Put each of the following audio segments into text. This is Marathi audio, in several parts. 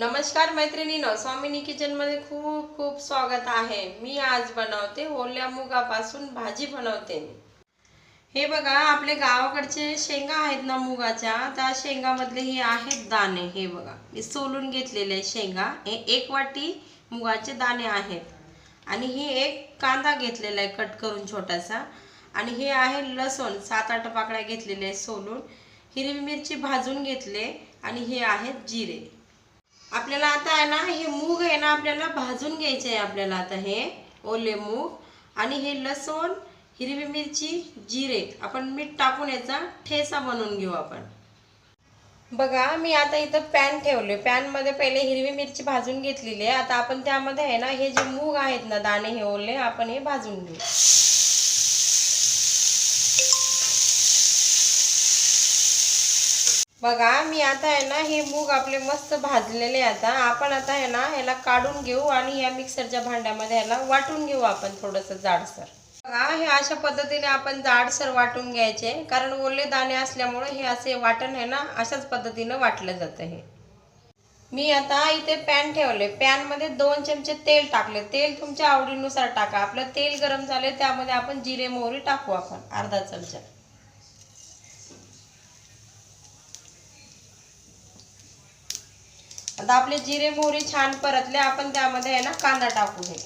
नमस्कार मैत्रिणीनो स्वामिनी किचनमध्ये खूप खूप स्वागत आहे. मी आज बनवते ओल्या मुगापासून भाजी बनवते हे बघा आपले गावाकडचे शेंगा आहेत ना मुगाच्या त्या शेंगामधले हे आहेत दाणे. हे बघा मी सोलून घेतलेले आहे शेंगा. हे एक वाटी मुगाचे दाणे आहेत. आणि हे एक कांदा घेतलेला आहे कट करून छोटासा. आणि हे आहे लसूण सात आठ पाकळ्या घेतलेले आहे सोलून. हिरवी मिरची भाजून घेतले. आणि हे आहेत जिरे. आपल्याला आता आहे ना हे मूग आहे ना आपल्याला भाजून घ्यायचे आहे आपल्याला आता हे ओले मूग. आणि हे लसूण हिरवी मिरची जिरे आपण मीठ टाकून याचा ठेसा बनवून घेऊ आपण. बघा मी आता इथं पॅन ठेवले पॅनमध्ये पहिले हिरवी मिरची भाजून घेतलेली आहे. आता आपण त्यामध्ये आहे ना हे जे मूग आहेत ना दाणे हे ओले आपण हे भाजून घेऊ. बघा मी आता आहे ना हे मूग आपले मस्त भाजलेले आता. आपण आता आहे ना ह्याला काढून घेऊ आणि या मिक्सरच्या भांड्यामध्ये ह्याला वाटून घेऊ आपण थोडंसं जाडसर. बघा हे अशा पद्धतीने आपण जाडसर वाटून घ्यायचे. कारण ओले दाणे असल्यामुळे हे असे वाटण आहे ना अशाच पद्धतीनं वाटलं जातं हे. मी आता इथे पॅन ठेवले. पॅनमध्ये दोन चमचे तेल टाकले. तेल तुमच्या आवडीनुसार टाका. आपलं तेल गरम झाले त्यामध्ये आपण जिरे मोहरी टाकू आपण अर्धा चमचा. आता आपले जिरे मोहरी छान परतले आपण त्यामध्ये आहे ना कांदा टाकू हे.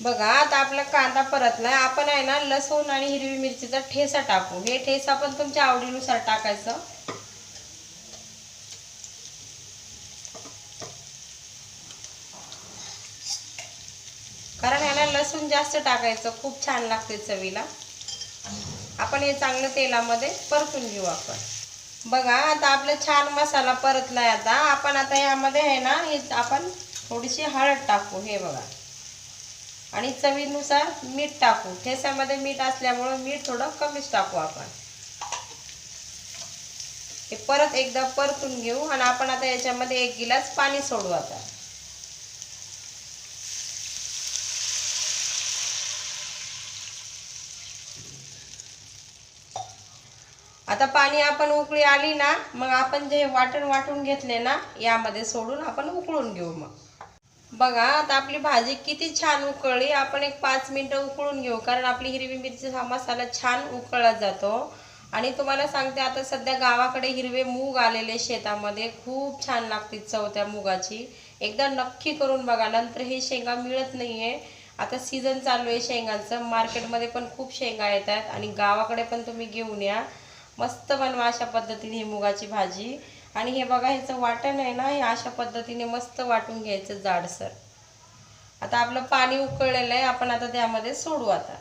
बघा आता आपला कांदा परतलाय. आपण आहे ना लसूण आणि हिरवी मिरचीचा ठेसा टाकू. हे ठेसा पण तुमच्या आवडीनुसार टाकायचं. कारण ह्याला लसूण जास्त टाकायचं. खूप छान लागते चवीला. आपण हे चांगलं तेलामध्ये परतून घेऊ आपण. बघा आता आपला छान मसाला परतलाय आता. आपण आता यामध्ये आहे ना हे आपण थोडीशी हळद टाकू हे बघा. आणि चवीनुसार मीठ टाकू. ठेस्यामध्ये मीठ असल्यामुळं मीठ थोडं कमीच टाकू आपण. हे परत एकदा परतून घेऊ आणि आपण आता याच्यामध्ये एक गिलास पाणी सोडू आता. आता पाणी आपण उकळी आली ना मग आपण जे वाटण वाटून घेतले ना यामध्ये सोडून आपण उकळून घेऊ मग. बघा आता आपली भाजी किती छान उकळली. आपण एक पाच मिनटं उकळून घेऊ कारण आपली हिरवी मिरचीचा मसाला छान उकळला जातो. आणि तुम्हाला सांगते आता सध्या गावाकडे हिरवे मूग आलेले शेतामध्ये. खूप छान लागते चव त्या मुगाची. एकदा नक्की करून बघा नंतर हे शेंगा मिळत नाहीये. आता सीझन चालू आहे शेंगांचं. मार्केटमध्ये पण खूप शेंगा येतात आणि गावाकडे पण तुम्ही घेऊन या. मस्त बनवा अशा पद्धतीने ही मुगाची भाजी. आणि हे बघा ह्याचं वाटण आहे ना हे अशा पद्धतीने मस्त वाटून घ्यायचं जाडसर. आता आपलं पाणी उकळलेलं आहे आपण आता त्यामध्ये सोडू आता.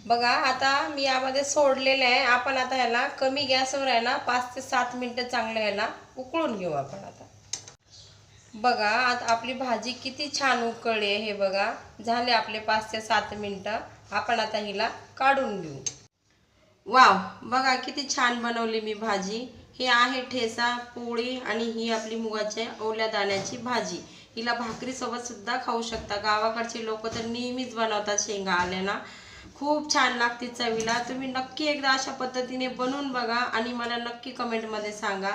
बघा आता मी यामध्ये सोडलेलं आहे. आपण आता ह्याला कमी गॅसवर आहे ना पाच ते सात मिनटं चांगलं ह्याला उकळून घेऊ आपण आता. बघा आता आपली भाजी किती छान उकळली आहे हे बघा. झाले आपले पाच ते सात मिनटं. आपण आता हिला काढून घेऊ. वाव बघा किती छान बनवली मी भाजी. हे आहे ठेसा पोळी आणि ही आपली मुगाच्या ओल्या दाण्याची भाजी. हिला भाकरीसोबत सुद्धा खाऊ शकता. गावाकडचे लोक तर नेहमीच बनवतात शेंगा आल्याना. खूप छान लागते चवीला. तुम्ही नक्की एकदा अशा पद्धतीने बनवून बघा आणि मला नक्की कमेंटमध्ये सांगा.